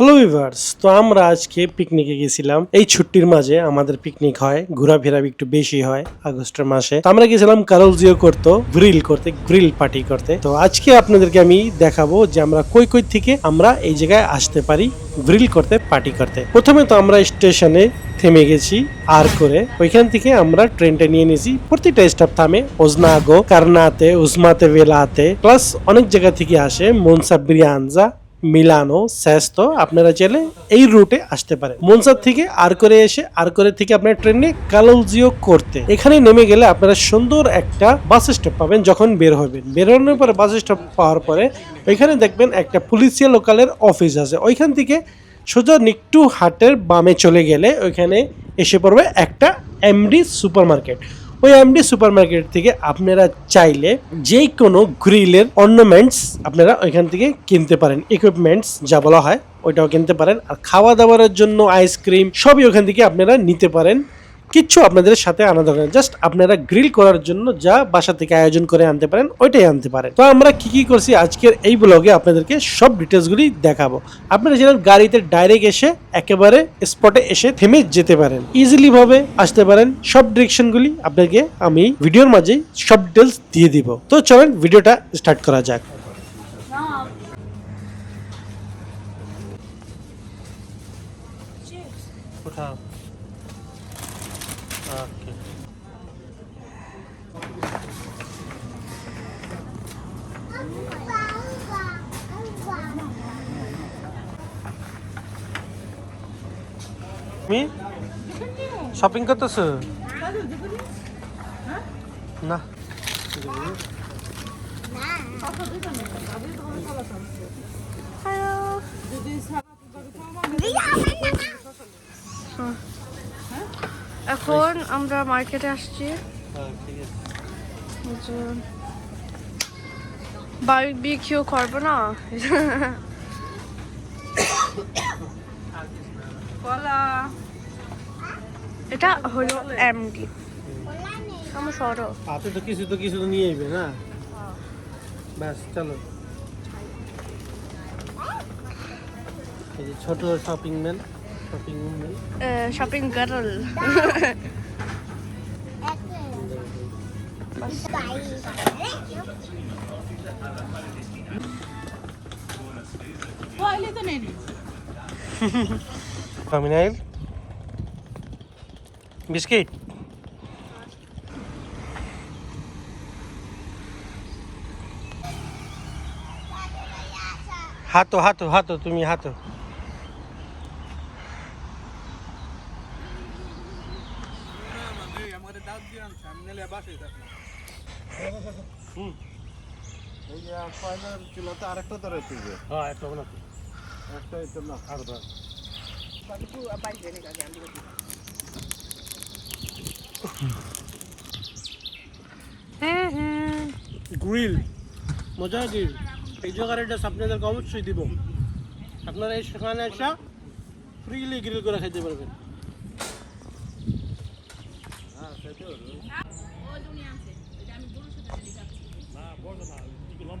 Hello viewers তো আমরা আজকে পিকনিকে গেছিলাম। এই ছুটির মাঝে আমাদের পিকনিক হয়। ঘোরাফেরা একটু বেশি হয় আগস্টের মাসে। তো আমরা গেছিলাম কারল জিও করতো গ্রিল করতে গ্রিল পার্টি করতে। তো আজকে আপনাদেরকে আমি দেখাবো যে আমরা কই কই থেকে আমরা এই জায়গায় আসতে পারি গ্রিল করতে পার্টি করতে। প্রথমে তো আমরা স্টেশনে থেমে গেছি আর করে ওইখান থেকে আমরা ট্রেনটা নিয়ে নিয়েছি। প্রতিটা স্টপ থামে ওজনাগো কারনাতে উজমাতে ভেলাতে প্লাস অনেক জায়গা থেকে আসে মনসা ব্রিয়ানজা মিলানো, সেস্তো, আপনারা চাইলে এই রুটে আসতে পারেন। মনসার থেকে আর করে এসে, আর করে থেকে আপনার ট্রেনে কালজিও করতে। এখানে নেমে গেলে আপনারা সুন্দর একটা বাস স্টপ পাবেন যখন বের হবেন। বেরোনোর পরে বাস স্টপ পাওয়ার পরে ওইখানে দেখবেন একটা পুলিশিয়া লোকালের অফিস আছে। ওইখান থেকে সোজা নিকটু হাটের বামে চলে গেলে ওইখানে এসে পড়বে একটা এমডি সুপার মার্কেট ওই এমডি সুপার মার্কেট থেকে আপনারা চাইলে যে কোনো গ্রিলের অর্নামেন্টস আপনারা ওইখান থেকে কিনতে পারেন। ইকুইপমেন্টস যা বলা হয়, ওইটাও কিনতে পারেন। আর খাওয়া দাওয়ার জন্য আইসক্রিম সবই ওখান থেকে আপনারা নিতে পারেন। কিচ্ছু আপনাদের সাথে আনা দরকার জাস্ট আপনারা গ্রিল করার জন্য যা বাসা থেকে আয়োজন করে আনতে পারেন, ওইটাই আনতে পারেন। তো আমরা কি কি করছি আজকের এই ব্লগে আপনাদেরকে সব ডিটেলসগুলি দেখাবো। আপনারা যেন গাড়িতে ডাইরেক্ট এসে একেবারে স্পটে এসে থেমে যেতে পারেন ইজিলি ভাবে আসতে পারেন, সব ডিরেকশনগুলি আপনাকে আমি ভিডিওর মাঝে সব ডিটেলস দিয়ে দিব। তো চলেন ভিডিওটা স্টার্ট করা যাক। ওকে তুমি শপিং করতেছো না এখন আমরা মার্কেটে আসছি। হ্যাঁ, আছে। বারবিকিউ করব না? কলা। এটা হলো এমডি আমার সরো। হাতে তো কিছু তো কিছু তো নিয়ে আইবে না? ব্যাস চলো। এই যে ছোট শপিং ম্যান শপিং গার্ল কমিনাইল বিস্কিট হাতো হাতো হাতো তুমি হাতো এই যে কয়লার চুলাতে আরেকটা ধরে তুলবে? হ্যাঁ একটা না একটা এটা না। আর ধর হ্যাঁ হ্যাঁ। গ্রিল। মজা গ্রিল এই জায়গার অ্যাড্রেস আপনাদেরকে অবশ্যই দিব। আপনারা এই সেখানে এসে ফ্রিলি গ্রিল করে খেতে পারবেন। গ্রিল চলতেছে ল্যাংরা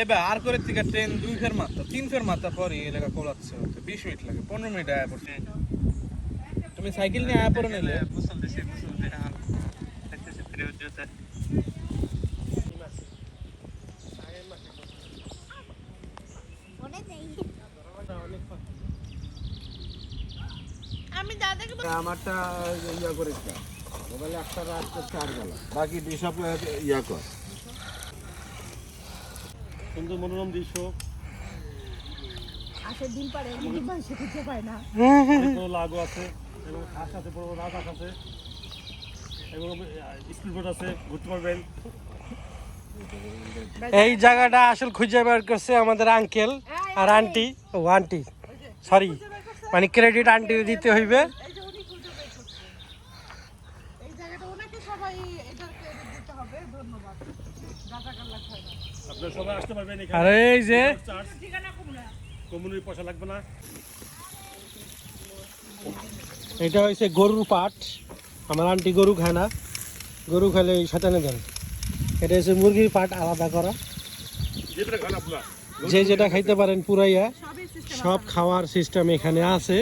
এবার আর করে থেকে ট্রেন দুই ফের মাত্রা তিন ফের মাত্রা পরে এই জায়গা কোলাচ্ছে বিশ মিনিট লাগে পনেরো মিনিট আয়া পড়ছে। তুমি সাইকেল নিয়ে আয়া পড়ে নিলে আমি আমারটা ইয়া করিস না। মোবাইলে একটা রাত করছে আট বেলা। বাকি সব ইয়া কর। সুন্দর মনোরম দৃশ্য। আসে ডিম পারে ডিম মানুষে খুঁজে পায় না। লাগো আছে এবং হাঁস আছে বড় বড় রাজহাঁস আছে। এবং স্পিড বোট আছে ঘুরতে পারবেন। এই জায়গাটা আসল খুঁজে বের করছে আমাদের আঙ্কেল আর আন্টি ও আন্টি সরি মানে ক্রেডিট আন্টি দিতে হইবে এই যে উনি খুঁজে বের করছে এই জায়গাটা ওনাকে সবাই এটার দিতে হবে ধন্যবাদ। রাজাকার লাগবে না। আপনারা সবাই আসতে পারবেন আর এখানে এই যে। চার্জ। ঠিকানা কমলা কমিউনিটি পয়সা লাগবে না। এটা হচ্ছে গরুর পাট। আমার আন্টি গরু খায় না। গরু খেলে এই শতানে দেন। এটা হচ্ছে মুরগির পাট আলাদা করা। যেটা খান আপনার। যে যেটা খাইতে পারেন পুরাইয়া সব খাওয়ার সিস্টেম এখানে আছে।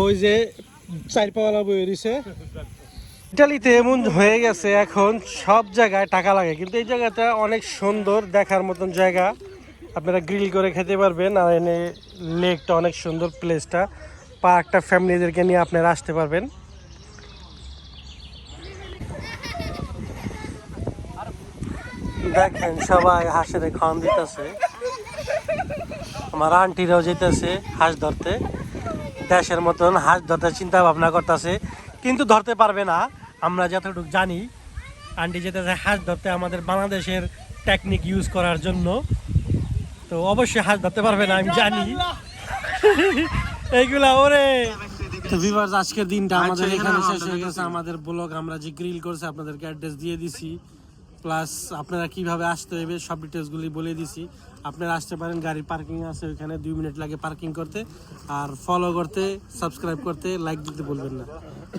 ওই যে চার পাওয়ালা বই রয়েছে ইটালিতে এমন হয়ে গেছে, এখন সব জায়গায় টাকা লাগে। কিন্তু এই জায়গাটা অনেক সুন্দর, দেখার মতন জায়গা। আপনারা গ্রিল করে খেতে পারবেন, আর এনে লেকটা অনেক সুন্দর প্লেসটা পার্কটা ফ্যামিলিদেরকে নিয়ে আপনারা আসতে পারবেন। দেখেন সবাই হাঁসের খাওয়ান দিতেছে। আমার আন্টিরাও যেতেছে হাঁস ধরতে। দেশের মতন হাঁস ধরতে চিন্তা ভাবনা করতেছে, কিন্তু ধরতে পারবে না। আমরা যতটুকু জানি আন্টি যেতে যায় হাঁস ধরতে আমাদের বাংলাদেশের টেকনিক ইউজ করার জন্য। তো অবশ্যই হাঁস ধরতে পারবে না আমি জানি। এইগুলা ওরে। তো ভিভার্স আজকের দিনটা আমাদের এখানে শেষ হয়ে গেছে। আমাদের ব্লগ আমরা যে গ্রিল করছে আপনাদেরকে অ্যাড্রেস দিয়ে দিছি। প্লাস আপনারা কীভাবে আসতে হবে, সব ডিটেলসগুলি বলে দিছি। আপনারা আসতে পারেন গাড়ি পার্কিং আছে ওইখানে, দুই মিনিট লাগে পার্কিং করতে। আর ফলো করতে সাবস্ক্রাইব করতে লাইক দিতে বলবেন না।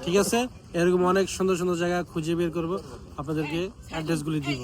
ঠিক আছে? এরকম অনেক সুন্দর সুন্দর জায়গা খুঁজে বের করব। আপনাদেরকে অ্যাড্রেসগুলি দিব।